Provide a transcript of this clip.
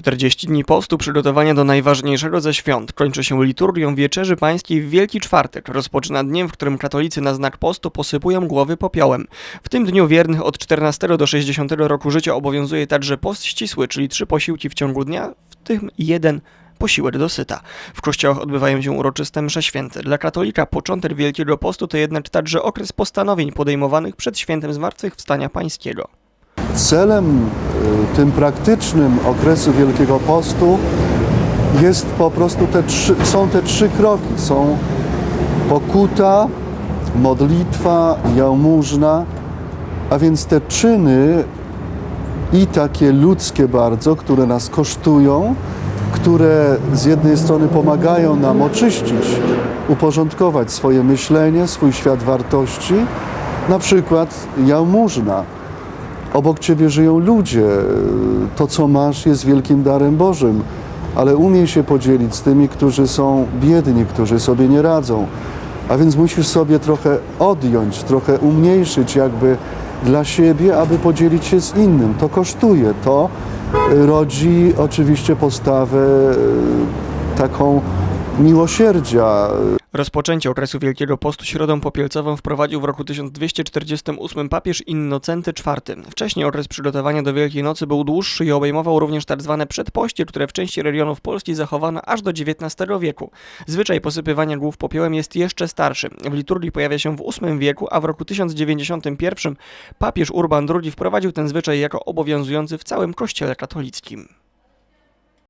40 dni postu przygotowania do najważniejszego ze świąt kończy się liturgią Wieczerzy Pańskiej w Wielki Czwartek. Rozpoczyna dniem, w którym katolicy na znak postu posypują głowy popiołem. W tym dniu wiernych od 14 do 60 roku życia obowiązuje także post ścisły, czyli trzy posiłki w ciągu dnia, w tym jeden posiłek dosyta. W kościołach odbywają się uroczyste msze święte. Dla katolika początek Wielkiego Postu to jednak także okres postanowień podejmowanych przed świętem Zmartwychwstania Pańskiego. Celem y, tym praktycznym okresu Wielkiego Postu jest po prostu te trzy, są te trzy kroki. Są pokuta, modlitwa, jałmużna, a więc te czyny i takie ludzkie bardzo, które nas kosztują, które z jednej strony pomagają nam oczyścić, uporządkować swoje myślenie, swój świat wartości, na przykład jałmużna. Obok ciebie żyją ludzie. To, co masz, jest wielkim darem Bożym, ale umiej się podzielić z tymi, którzy są biedni, którzy sobie nie radzą. A więc musisz sobie trochę odjąć, trochę umniejszyć, jakby dla siebie, aby podzielić się z innym. To kosztuje, to y, rodzi oczywiście postawę y, taką miłosierdzia, Rozpoczęcie okresu Wielkiego Postu Środą Popielcową wprowadził w roku 1248 papież Innocenty IV. Wcześniej okres przygotowania do Wielkiej Nocy był dłuższy i obejmował również tzw. przedpoście, które w części regionów Polski zachowano aż do XIX wieku. Zwyczaj posypywania głów popiołem jest jeszcze starszy. W liturgii pojawia się w VIII wieku, a w roku 1091 papież Urban II wprowadził ten zwyczaj jako obowiązujący w całym kościele katolickim.